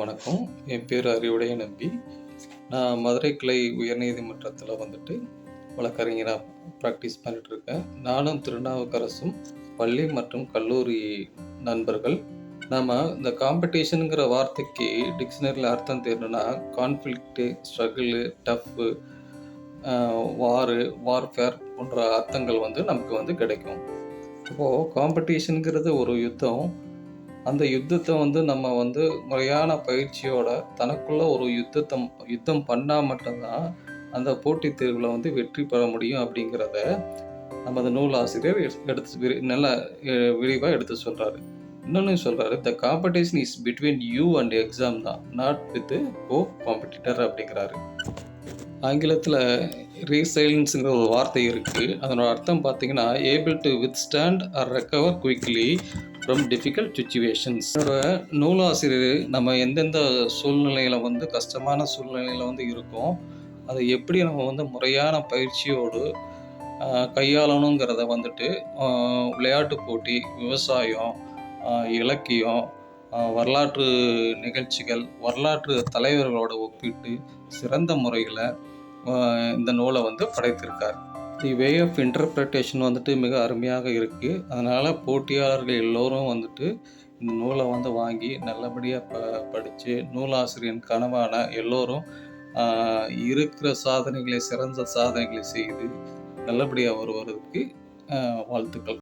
வணக்கம். என் பேர் அறிவுடைய நம்பி. நான் மதுரை கிளை உயர்நீதிமன்றத்தில் வந்துட்டு வழக்கறிஞராக ப்ராக்டிஸ் பண்ணிட்டு இருக்கேன் நானும் திருநாவுக்கரசும் பள்ளி மற்றும் கல்லூரி நண்பர்கள். நாம் இந்த காம்படிஷனுங்கிற வார்த்தைக்கு டிக்ஷனரியில் அர்த்தம் தெரியணும்னா conflict struggle tough war warfare போன்ற அர்த்தங்கள் வந்து நமக்கு வந்து கிடைக்கும். இப்போது காம்படிஷனுங்கிறது ஒரு யுத்தம். அந்த யுத்தத்தை வந்து நம்ம வந்து முறையான பயிற்சியோட தனக்குள்ள ஒரு யுத்தத்தை யுத்தம் பண்ணால் மட்டும்தான் அந்த போட்டித் தேர்வில் வந்து வெற்றி பெற முடியும் அப்படிங்கிறத நமது நூலாசிரியர் எடுத்து விரி நல்ல விரிவாக எடுத்து சொல்கிறாரு இன்னொன்று சொல்கிறாரு the competition is between you and exam தான் நாட் வித் கோ காம்படிட்டர் அப்படிங்கிறாரு. ஆங்கிலத்தில் ரீசைலன்ஸுங்கிற ஒரு வார்த்தை இருக்குது அதனோட அர்த்தம் பார்த்தீங்கன்னா able to withstand or recover quickly from difficult situations நூலாசிரியர் நம்ம எந்தெந்த சூழ்நிலையில் வந்து கஷ்டமான சூழ்நிலையில் வந்து இருக்கோம் அதை எப்படி நம்ம வந்து முறையான பயிற்சியோடு கையாளணுங்கிறத வந்துட்டு விளையாட்டு போட்டி விவசாயம் இலக்கியம் வரலாற்று நிகழ்ச்சிகள் வரலாற்று தலைவர்களோட ஒப்பிட்டு சிறந்த முறையில் இந்த நூலை வந்து படைத்திருக்கார். தி வே ஆஃப் இன்டர்பிரட்டேஷன் வந்துட்டு மிக அருமையாக இருக்குது அதனால் போட்டியாளர்கள் எல்லோரும் வந்துட்டு இந்த நூலை வந்து வாங்கி நல்லபடியாக ப படித்து நூலாசிரியன் கனவான எல்லோரும் இருக்கிற சாதனைகளை சிறந்த சாதனைகளை செய்து நல்லபடியாக வருவதற்கு வாழ்த்துக்கள்.